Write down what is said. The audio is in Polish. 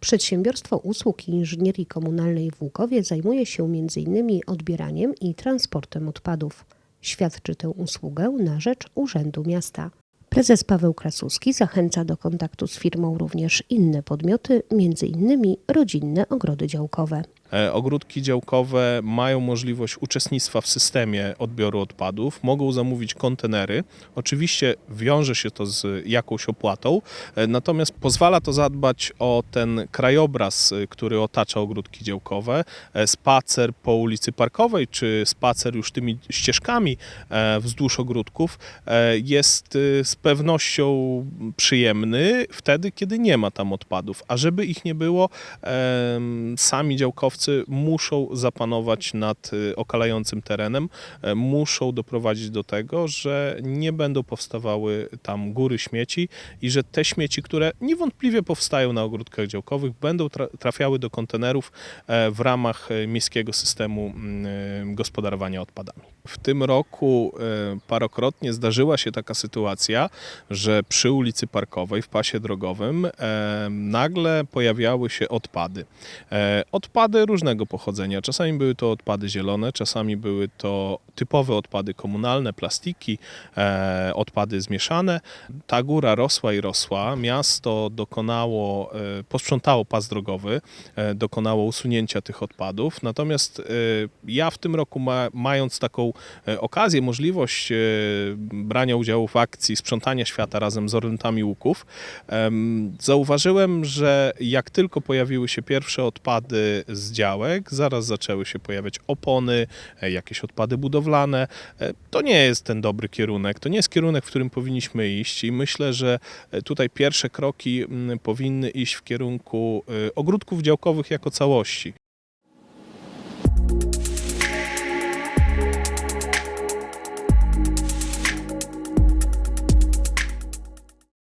Przedsiębiorstwo Usług i Inżynierii Komunalnej w Łukowie zajmuje się m.in. odbieraniem i transportem odpadów. Świadczy tę usługę na rzecz Urzędu Miasta. Prezes Paweł Krasuski zachęca do kontaktu z firmą również inne podmioty, m.in. rodzinne ogrody działkowe. E, Ogródki działkowe mają możliwość uczestnictwa w systemie odbioru odpadów, mogą zamówić kontenery. Oczywiście wiąże się to z jakąś opłatą, e, natomiast pozwala to zadbać o ten krajobraz, e, który otacza ogródki działkowe. Spacer po ulicy Parkowej, czy spacer już tymi ścieżkami wzdłuż ogródków jest z pewnością przyjemny wtedy, kiedy nie ma tam odpadów. A żeby ich nie było, sami działkowcy muszą zapanować nad y, okalającym terenem, e, muszą doprowadzić do tego, że nie będą powstawały tam góry śmieci i że te śmieci, które niewątpliwie powstają na ogródkach działkowych, będą tra- trafiały do kontenerów e, w ramach e, miejskiego systemu gospodarowania odpadami. W tym roku parokrotnie zdarzyła się taka sytuacja, że przy ulicy Parkowej w pasie drogowym e, nagle pojawiały się odpady. E, Odpady różnego pochodzenia. Czasami były to odpady zielone, czasami były to typowe odpady komunalne, plastiki, e, odpady zmieszane. Ta góra rosła i rosła. Miasto dokonało, e, posprzątało pas drogowy, e, dokonało usunięcia tych odpadów. Natomiast e, ja w tym roku, ma, mając taką e, okazję, możliwość e, brania udziału w akcji sprzątania świata razem z Orlętami Łuków, em, zauważyłem, że jak tylko pojawiły się pierwsze odpady z działek, zaraz zaczęły się pojawiać opony, e, jakieś odpady budowlane. E, To nie jest ten dobry kierunek, to nie jest kierunek, w którym powinniśmy iść i myślę, że e, tutaj pierwsze kroki powinny iść w kierunku ogródków działkowych jako całości.